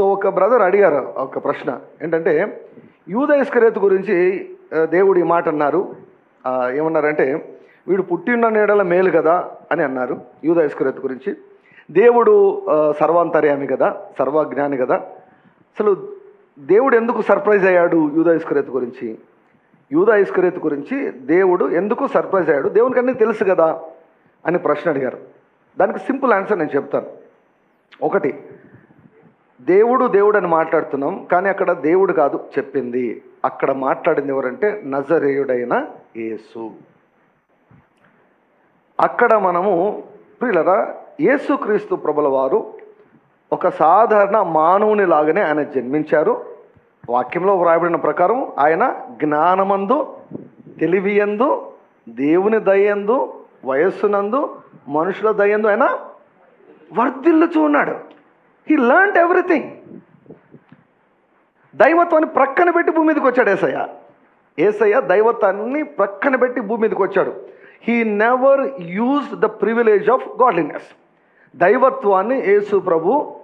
So ఒక brother అడిగారు ఒక ప్రశ్న. ఏంటంటే యూద ఇస్కరేత్ గురించి దేవుడి దేవుడు ఈ మాట అన్నారు. ఏమన్నారంటే వీడు పుట్టిన నీడల మేలు కదా అని అన్నారు యూద ఇస్కరేత్ గురించి. దేవుడు సర్వాంతర్యామి కదా సర్వజ్ఞాని కదా. అసలు దేవుడు ఎందుకు సర్ప్రైజ్ అయ్యాడు యూదా ఇస్కరేత్ గురించి? యూదా ఇస్కరేత్ గురించి దేవుడు ఎందుకు సర్ప్రైజ్ అయ్యాడు? దేవునికి అన్నీ తెలుసు కదా అని ప్రశ్న అడిగారు. దానికి సింపుల్ ఆన్సర్ నేను చెప్తాను. ఒకటి దేవుడు దేవుడు అని మాట్లాడుతున్నాం కానీ అక్కడ దేవుడు కాదు చెప్పింది. అక్కడ మాట్లాడింది ఎవరంటే నజరేయుడైన యేసు. అక్కడ మనము ప్రియులరా యేసుక్రీస్తు ప్రభుల వారు ఒక సాధారణ మానవుని లాగానే ఆయన జన్మించారు. వాక్యంలో వ్రాయబడిన ప్రకారం ఆయన జ్ఞానమందు తెలివియందు దేవుని దయందు వయస్సునందు మనుషుల దయందు ఆయన వర్ధిల్లుచూ ఉన్నాడు. హీ లర్న్ ఎవ్రీథింగ్ దైవత్వాన్ని ప్రక్కన పెట్టి భూమి మీదకి వచ్చాడు ఏసయ్య. ఏసయ్య దైవత్వాన్ని ప్రక్కన పెట్టి భూమి మీదకి వచ్చాడు. He never use the privilege of godliness దైవత్వాన్ని యేసు ప్రభు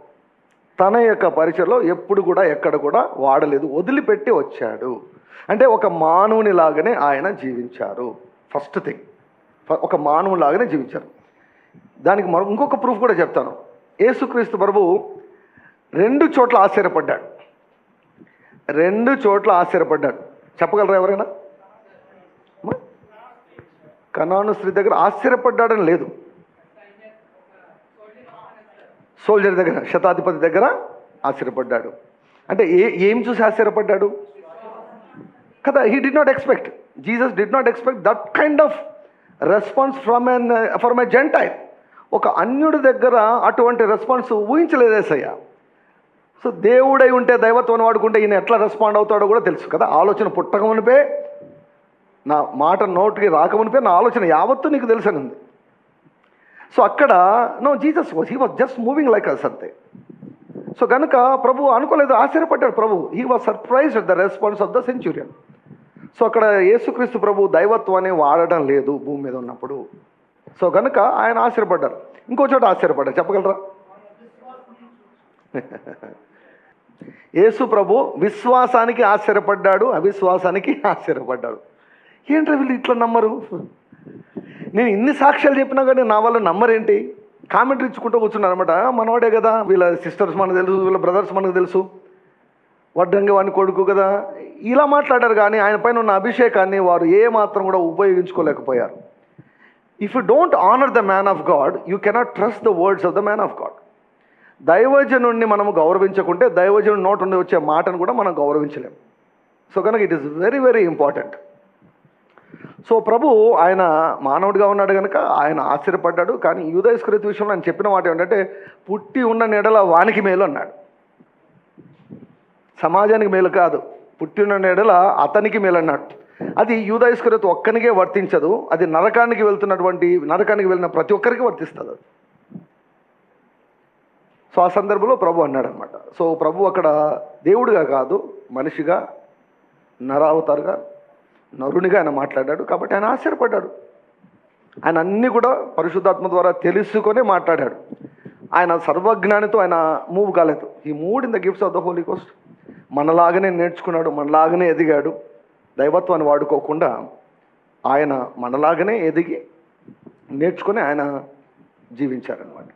తన యొక్క పరిచయలో ఎప్పుడు కూడా ఎక్కడ కూడా వాడలేదు. వదిలిపెట్టి వచ్చాడు. అంటే ఒక మానవుని లాగానే ఆయన జీవించారు. ఫస్ట్ థింగ్ ఒక మానవుని లాగానే జీవించారు. దానికి మరో ఇంకొక ప్రూఫ్ కూడా చెప్తాను. యేసుక్రీస్తు ప్రభు రెండు చోట్ల ఆశ్చర్యపడ్డాడు. రెండు చోట్ల ఆశ్చర్యపడ్డాడు. చెప్పగలరా ఎవరైనా? కనాను స్త్రీ దగ్గర ఆశ్చర్యపడ్డాడని లేదు. సోల్జర్ దగ్గర శతాధిపతి దగ్గర ఆశ్చర్యపడ్డాడు. అంటే ఏ ఏం చూసి ఆశ్చర్యపడ్డాడు? కదా he did not expect Jesus did not expect that kind of response from an from a gentile ఒక అన్యుడి దగ్గర అటువంటి రెస్పాన్స్ ఊహించలేదేసయ్య సో దేవుడై ఉంటే దైవత్వం వాడుకుంటే ఈయన ఎట్లా రెస్పాండ్ అవుతాడో కూడా తెలుసు కదా. ఆలోచన పుట్టకమునిపే నా మాట నోటికి రాకమునిపే నా ఆలోచన యావత్తు నీకు తెలుసనుంది. సో అక్కడ no Jesus was he was just moving like us అంతే. సో కనుక ప్రభు అనుకోలేదు ఆశ్చర్యపడ్డాడు ప్రభు. He was surprise the response of the centurion so అక్కడ యేసుక్రీస్తు ప్రభు దైవత్వాన్ని వాడడం లేదు భూమి మీద ఉన్నప్పుడు. సో కనుక ఆయన ఆశ్చర్యపడ్డారు. ఇంకో చోట ఆశ్చర్యపడ్డారు. చెప్పగలరా? యేసు ప్రభు విశ్వాసానికి ఆశ్చర్యపడ్డాడు అవిశ్వాసానికి ఆశ్చర్యపడ్డాడు. ఏంట్రా వీళ్ళు ఇట్లా నమ్మరు? నేను ఇన్ని సాక్ష్యాలు చెప్పినా కానీ నా వల్ల నమ్మరేంటి? కామెంట్ ఇచ్చుకుంటూ కూర్చున్నారు అనమాట మనవాడే కదా వీళ్ళ సిస్టర్స్ మనకు తెలుసు వీళ్ళ బ్రదర్స్ మనకు తెలుసు. వడ్డంగి వాడిని కొడుకు కదా. ఇలా మాట్లాడారు కానీ ఆయన పైన ఉన్న అభిషేకాన్ని వారు ఏ మాత్రం కూడా ఉపయోగించుకోలేకపోయారు. If you don't honour the man of God you cannot trust the words of the man of God దైవజనుడిని మనము గౌరవించకుంటే దైవజనుడు నోట్ నుండి వచ్చే మాటను కూడా మనం గౌరవించలేం. సో కనుక it is very very important so ప్రభు ఆయన మానవుడిగా ఉన్నాడు కనుక ఆయన ఆశ్చర్యపడ్డాడు. కానీ యూదయస్కృతి విషయంలో ఆయన చెప్పిన మాట ఏంటంటే పుట్టి ఉన్న నీడల వానికి మేలు అన్నాడు. సమాజానికి మేలు కాదు. పుట్టిన నీడల అతనికి మేలు అన్నాడు. అది యూదయస్కృతి ఒక్కనికే వర్తించదు. అది నరకానికి వెళ్తున్నటువంటి నరకానికి వెళ్ళిన ప్రతి ఒక్కరికి వర్తిస్తుంది అది. సో ఆ సందర్భంలో ప్రభు అన్నాడనమాట సో ప్రభు అక్కడ దేవుడిగా కాదు మనిషిగా నరావతారుగా నరునిగా ఆయన మాట్లాడాడు. కాబట్టి ఆయన ఆశ్చర్యపడ్డాడు. ఆయన అన్నీ కూడా పరిశుద్ధాత్మ ద్వారా తెలుసుకొని మాట్లాడాడు. ఆయన సర్వజ్ఞానితో ఆయన మూవ్ కాలేదు. He moved in the gifts of the Holy Ghost మనలాగానే నేర్చుకున్నాడు మనలాగానే ఎదిగాడు. దైవత్వాన్ని వాడుకోకుండా ఆయన మనలాగానే ఎదిగి నేర్చుకొని ఆయన జీవించారనమాట